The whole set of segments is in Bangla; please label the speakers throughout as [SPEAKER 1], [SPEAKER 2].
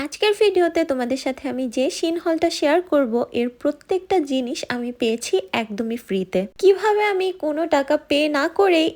[SPEAKER 1] আজকের ভিডিওতে তোমাদের সাথে আমি যে সিন হলটা শেয়ার করব, এর প্রত্যেকটা জিনিস আমি পেয়েছি একদমই ফ্রিতে। কীভাবে আমি কোনো টাকা পে না করেই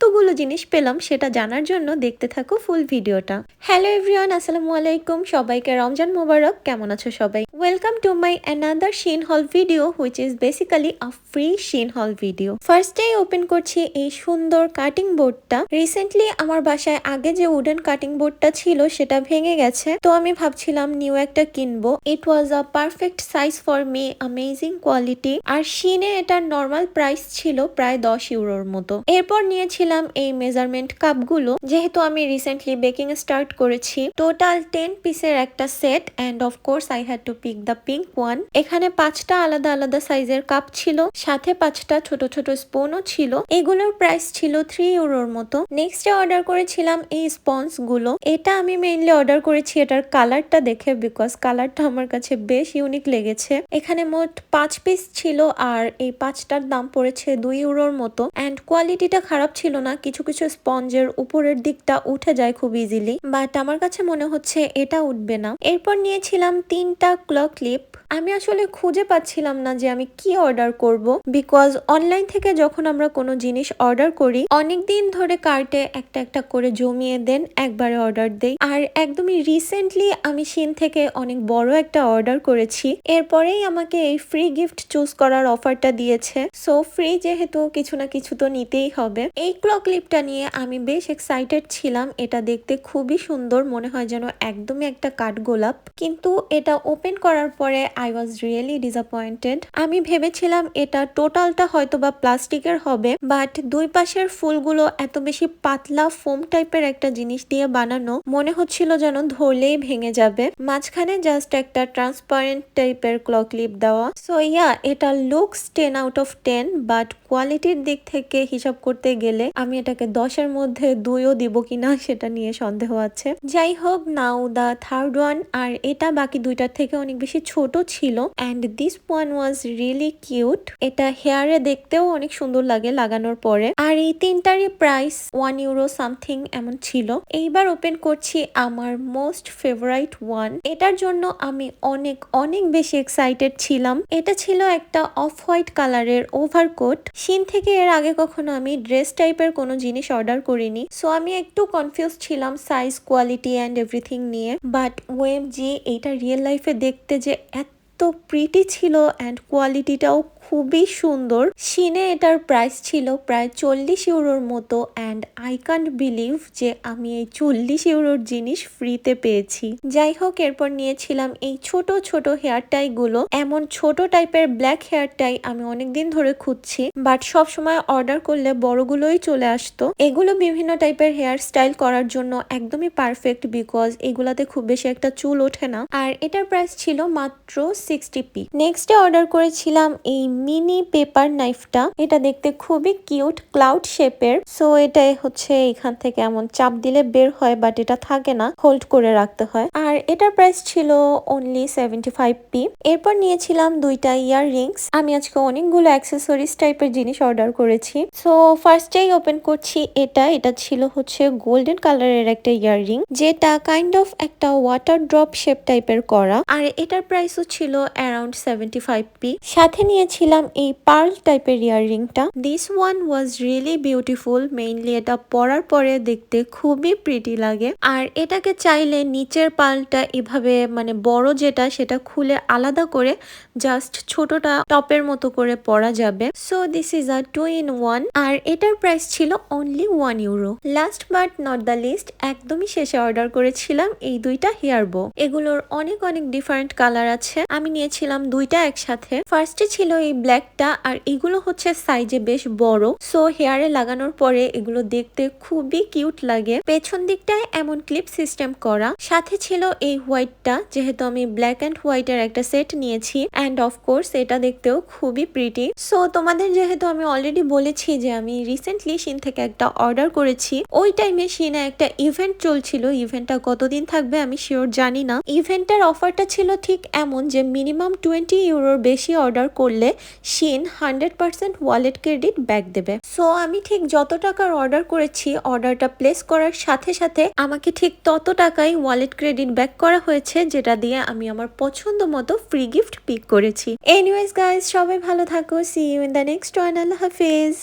[SPEAKER 1] এতগুলো জিনিস পেলাম সেটা জানার জন্য দেখতে থাকো ফুল ভিডিওটা। হ্যালো এভরিওয়ান, আসসালামু আলাইকুম। সবাইকে রমজান মোবারক। কেমন আছো সবাই? Welcome to my another Shein haul video which is basically a free Shein haul video ফার্স্টেই ওপেন করছি এই সুন্দর কাটিং বোর্ডটা রিসেন্টলি আমার বাসায় আগে যে উডেন কাটিং বোর্ডটা ছিল, সেটা ভেঙে গেছে। তো আমি ভাবছিলাম নিউ একটা কিনবো। It was a perfect size for me amazing quality আর শিনে এটার নর্মাল প্রাইস ছিল প্রায় দশ ইউরোর মতো। এরপর নিয়েছিলাম এই মেজারমেন্ট কাপগুলো যেহেতু আমি রিসেন্টলি বেকিং স্টার্ট করেছি টোটাল টেন পিসের একটা set and of course I had to pick the pink one এখানে পাঁচটা আলাদা আলাদা সাইজের কাপ ছিল, সাথে পাঁচটা ছোট ছোট স্পুনও ছিল। এগুলোর প্রাইস ছিল থ্রি ইউরোর মতো। নেক্সটে অর্ডার করেছিলাম এই স্পঞ্জগুলো এটা আমি মেইনলি অর্ডার করেছি, এটার কালারটা দেখে বিকজ কালারটা আমার কাছে বেশ ইউনিক লেগেছে। এখানে মোট পাঁচ পিস ছিল আর এই পাঁচটার দাম পড়েছে দুই ইউরোর মতো। অ্যান্ড কোয়ালিটিটা খারাপ ছিল না, কিছু কিছু স্পঞ্জের উপরের দিকটা উঠে যায় খুব ইজিলি বাট আমার কাছে মনে হচ্ছে এটা উঠবে না। এরপর নিয়েছিলাম তিনটা ক্লক ক্লিপ আমি আসলে খুঁজে পাচ্ছিলাম না যে আমি কি অর্ডার করব বিকজ অনলাইন থেকে যখন আমরা কোনো জিনিস অর্ডার করি অনেক দিন ধরে কার্টে একটা একটা করে জমিয়ে দেন, একবারে অর্ডার দেই। আর একদমই রিসেন্টলি আমি সিন থেকে অনেক বড় একটা অর্ডার করেছি। এরপরেই আমাকে এই ফ্রি গিফট চুজ করার অফারটা দিয়েছে। সো ফ্রি যেহেতু কিছু না কিছু তো নিতেই হবে। এই ক্লক ক্লিপটা নিয়ে আমি বেশ এক্সাইটেড ছিলাম। এটা দেখতে খুবই সুন্দর, মনে হয় যেন একদমই একটা কাঠগোলাপ কিন্তু এটা ওপেন করার পরে আই ওয়াজ রিয়েলি ডিসঅ্যাপয়েন্টেড আমি ভেবেছিলাম এটা টোটালটা হয়তো বা প্লাস্টিকের হবে বাট দুই পাশের ফুলগুলো এত বেশি পাতলা ফোম টাইপের একটা জিনিস দিয়ে বানানো, মনে হচ্ছিল যেন ধরলেই ভেঙে যাবে। মাঝখানে জাস্ট একটা ট্রান্সপারেন্ট টাইপের ক্লক ক্লিপ দেওয়া। সো ইয়া এটা looks ten out of ten but কোয়ালিটির দিক থেকে হিসাব করতে গেলে আমি এটাকে দশের মধ্যে দুইও দিব কিনা সেটা নিয়ে সন্দেহ আছে। যাই হোক নাও দা থার্ড ওয়ান আর এটা বাকি দুইটার থেকে অনেক বেশি ছোট ছিল। And this one was really cute এটা হেয়ারে দেখতেও অনেক সুন্দর লাগে লাগানোর পরে। আর এই তিনটারই প্রাইস ওয়ান ইউরো সামথিং এমন ছিল। এইবার ওপেন করছি আমার মোস্ট ফেভারাইট ওয়ান এটার জন্য আমি অনেক অনেক বেশি এক্সাইটেড ছিলাম। এটা ছিল একটা অফ হোয়াইট কালারের ওভারকোট সিন থেকে এর আগে কখনো আমি ড্রেস টাইপের কোনো জিনিস অর্ডার করিনি। সো আমি একটু কনফিউজ ছিলাম সাইজ কোয়ালিটি অ্যান্ড এভরিথিং নিয়ে। বাট ওয়েব জি এইটা রিয়েল লাইফে দেখতে যে এত প্রিটি ছিল অ্যান্ড কোয়ালিটিটাও খুবই সুন্দর। সিনে এটার প্রাইস ছিল প্রায় চল্লিশ ইউরোর মতো অ্যান্ড আই কান্ট বিলিভ যে আমি এই চল্লিশ ইউরোর জিনিস ফ্রিতে পেয়েছি। যাই হোক, এরপর নিয়েছিলাম এই ছোট ছোট হেয়ার টাই গুলো। এমন ছোট টাইপের ব্ল্যাক হেয়ার টাই আমি অনেকদিন ধরে খুঁজছি বাট সব সময় অর্ডার করলে বড়গুলোই চলে আসতো। এগুলো বিভিন্ন টাইপের হেয়ার স্টাইল করার জন্য একদমই পারফেক্ট বিকজ এগুলাতে খুব বেশি একটা চুল ওঠে না। আর এটার প্রাইস ছিল মাত্র সিক্সটি পি নেক্সটে অর্ডার করেছিলাম এই মিনি পেপার নাইফটা। এটা দেখতে খুবই কিউট, ক্লাউড শেপের। সো এটা হচ্ছে এখান থেকে এমন চাপ দিলে বের হয়, বাট এটা থাকে না, হোল্ড করে রাখতে হয়। আর এটার প্রাইস ছিল অনলি সেভেন্টি ফাইভ পি এরপর নিয়েছিলাম দুইটা ইয়ার রিংস আমি আজকে অনেকগুলো অ্যাক্সেসরিজ টাইপের জিনিস অর্ডার করেছি। সো ফার্স্টেই ওপেন করছি এটা। এটা ছিল হচ্ছে গোল্ডেন কালারের একটা ইয়ার রিং যেটা কাইন্ড অফ একটা ওয়াটার ড্রপ শেপ টাইপের করা। আর এটার প্রাইসও ছিল অ্যারাউন্ড সেভেন্টি ফাইভ পি সাথে নিয়েছিলাম এই পার্ল টাইপের ইয়াররিংটা। This one was really beautiful mainly এটা পরার পরে দেখতে খুবই প্রিটি লাগে। আর এটাকে চাইলে নিচের পালটা এভাবে মানে বড় যেটা, সেটা খুলে আলাদা করে জাস্ট ছোটটা টপের মতো করে পরা যাবে। So this is a two in one আর এটার প্রাইস ছিল only one euro last but not the least একদমই শেষে অর্ডার করেছিলাম এই দুইটা হেয়ার বো এগুলোর অনেক অনেক ডিফারেন্ট কালার আছে। আমি নিয়েছিলাম দুইটা একসাথে। ফার্স্টে ছিল এই ব্ল্যাকটা আর এগুলো হচ্ছে সাইজে বেশ বড়। সো হেয়ারে লাগানোর পরে এগুলো দেখতে খুবই কিউট লাগে। পেছন দিকটায় এমন ক্লিপ সিস্টেম করা। সাথে ছিল এই হোয়াইটটা যেহেতু আমি ব্ল্যাক অ্যান্ড হোয়াইটের একটা সেট নিয়েছি। অ্যান্ড অফ কোর্স এটা দেখতেও খুবই প্রিটি সো তোমাদের যেহেতু আমি অলরেডি বলেছি যে আমি রিসেন্টলি সিন থেকে একটা অর্ডার করেছি, ওই টাইমে সিনে একটা ইভেন্ট চলছিল। ইভেন্টটা কতদিন থাকবে আমি শিওর জানি না। ইভেন্টের অফারটা ছিল ঠিক এমন যে মিনিমাম টোয়েন্টি ইউরোর বেশি অর্ডার করলে Shein hundred percent wallet credit back দেবে। সো আমি ঠিক যত টাকার অর্ডার করেছি, অর্ডারটা প্লেস করার সাথে সাথে আমাকে ঠিক তত টাকাই ওয়ালেট ক্রেডিট ব্যাক করা হয়েছে, যেটা দিয়ে আমি আমার পছন্দ মতো ফ্রি গিফট পিক করেছি। এনিওয়েজ গাইজ সবাই ভালো থাকো। See you in the next one Allah Hafiz.